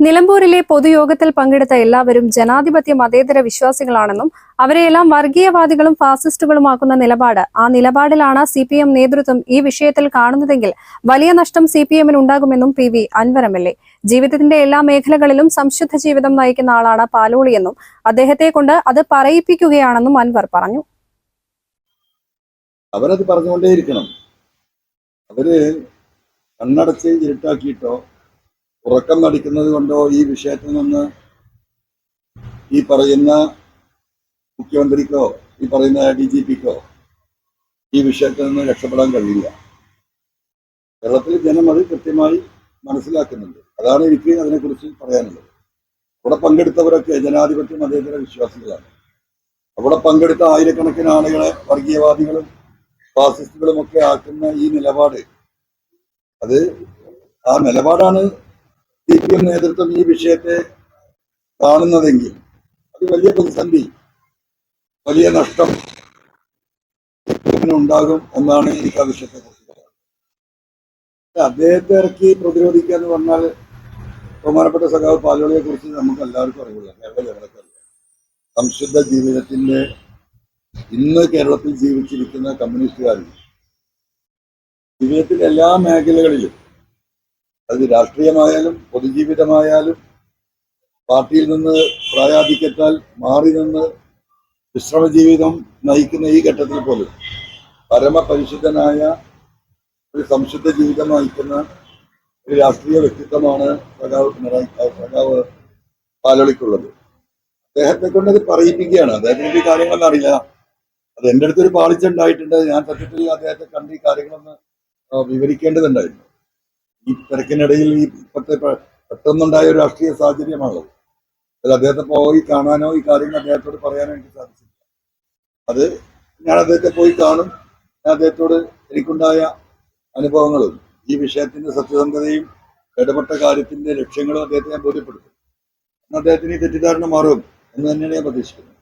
നിലമ്പൂരിലെ പൊതുയോഗത്തിൽ പങ്കെടുത്ത എല്ലാവരും ജനാധിപത്യ മതേതര വിശ്വാസികളാണെന്നും അവരെയെല്ലാം വർഗീയവാദികളും ഫാസിസ്റ്റുകളുമാക്കുന്ന നിലപാട്. ആ നിലപാടിലാണ് സി പി എം നേതൃത്വം ഈ വിഷയത്തിൽ കാണുന്നതെങ്കിൽ വലിയ നഷ്ടം സി പി എമ്മിന് ഉണ്ടാകുമെന്നും പി വി അൻവരമല്ലേ. ജീവിതത്തിന്റെ എല്ലാ മേഖലകളിലും സംശുദ്ധ ജീവിതം നയിക്കുന്ന ആളാണ് പാലോളിയെന്നും അദ്ദേഹത്തെ കൊണ്ട് അത് പറയിപ്പിക്കുകയാണെന്നും അൻവർ പറഞ്ഞു. അവരത് പറഞ്ഞുകൊണ്ടേയിരിക്കണം. അവർ കണ്ണടച്ച് ഇരുട്ടാക്കിയിട്ടോ ഉറക്കം നടിക്കുന്നത് കൊണ്ടോ ഈ വിഷയത്തിൽ നിന്ന് ഈ പറയുന്ന മുഖ്യമന്ത്രിക്കോ ഈ പറയുന്ന ഡി ജി പിക്കോ ഈ വിഷയത്തിൽ നിന്ന് രക്ഷപ്പെടാൻ കഴിയില്ല. കേരളത്തിൽ ജനം അത് കൃത്യമായി മനസ്സിലാക്കുന്നുണ്ട്. അതാണ് എനിക്ക് അതിനെക്കുറിച്ച് പറയാനുള്ളത്. അവിടെ പങ്കെടുത്തവരൊക്കെ ജനാധിപത്യ മതേതര വിശ്വാസികളാണ്. അവിടെ പങ്കെടുത്ത ആയിരക്കണക്കിന് ആളുകളെ വർഗീയവാദികളും ഫാസിസ്റ്റുകളും ഒക്കെ ആക്കുന്ന ഈ നിലപാട് അത് ആ നിലപാടാണ് സി പി എം നേതൃത്വം ഈ വിഷയത്തെ കാണുന്നതെങ്കിൽ അത് വലിയ പ്രതിസന്ധി വലിയ നഷ്ടം ഉണ്ടാകും എന്നാണ് എനിക്ക് ആ വിഷയത്തെ കുറിച്ച് പറയുന്നത് അദ്ദേഹത്തെ ഇറക്കി പ്രതിരോധിക്കുക എന്ന് പറഞ്ഞാൽ ബഹുമാനപ്പെട്ട സഖാവ് പാലോളിയെ കുറിച്ച് നമുക്ക് എല്ലാവർക്കും അറിയില്ല. കേരള ജനങ്ങൾക്ക് അറിയാം. സംശുദ്ധ ജീവിതത്തിന്റെ ഇന്ന് കേരളത്തിൽ ജീവിച്ചിരിക്കുന്ന കമ്മ്യൂണിസ്റ്റുകാരും ജീവിതത്തിന്റെ എല്ലാ മേഖലകളിലും അത് രാഷ്ട്രീയമായാലും പൊതുജീവിതമായാലും പാർട്ടിയിൽ നിന്ന് പ്രായാധിക്യത്താൽ മാറി നിന്ന് വിശ്രമജീവിതം നയിക്കുന്ന ഈ ഘട്ടത്തിൽ പോലും പരമപരിശുദ്ധനായ ഒരു സംശുദ്ധ ജീവിതം നയിക്കുന്ന ഒരു രാഷ്ട്രീയ വ്യക്തിത്വമാണ് സഖാവ് പിണറായി സഖാവ് പാലളിക്കുള്ളത്. അദ്ദേഹത്തെ കൊണ്ട് അത് പറയിപ്പിക്കുകയാണ്. അദ്ദേഹത്തിന് ഈ കാര്യങ്ങളൊന്നും അറിയില്ല. അത് എന്റെ അടുത്തൊരു പാളിച്ച ഉണ്ടായിട്ടുണ്ട്. ഞാൻ സത്യത്തിൽ അദ്ദേഹത്തെ കണ്ട് ഈ കാര്യങ്ങളൊന്ന് വിവരിക്കേണ്ടതുണ്ടായിരുന്നു. ഈ തിരക്കിനിടയിൽ ഈ ഇപ്പോഴത്തെ പെട്ടെന്നുണ്ടായ ഒരു രാഷ്ട്രീയ സാഹചര്യമാണല്ലോ അത് അദ്ദേഹത്തെ പോയി കാണാനോ ഈ കാര്യങ്ങൾ അദ്ദേഹത്തോട് പറയാനോ എനിക്ക് സാധിച്ചില്ല. അത് ഞാൻ അദ്ദേഹത്തെ പോയി കാണും. ഞാൻ അദ്ദേഹത്തോട് എനിക്കുണ്ടായ അനുഭവങ്ങളും ഈ വിഷയത്തിന്റെ സത്യസന്ധതയും ഇടപെട്ട കാര്യത്തിന്റെ ലക്ഷ്യങ്ങളും അദ്ദേഹത്തെ ഞാൻ ബോധ്യപ്പെടുത്തും. അദ്ദേഹത്തിന് ഈ തെറ്റിദ്ധാരണ മാറും എന്ന് തന്നെയാണ് ഞാൻ പ്രതീക്ഷിക്കുന്നത്.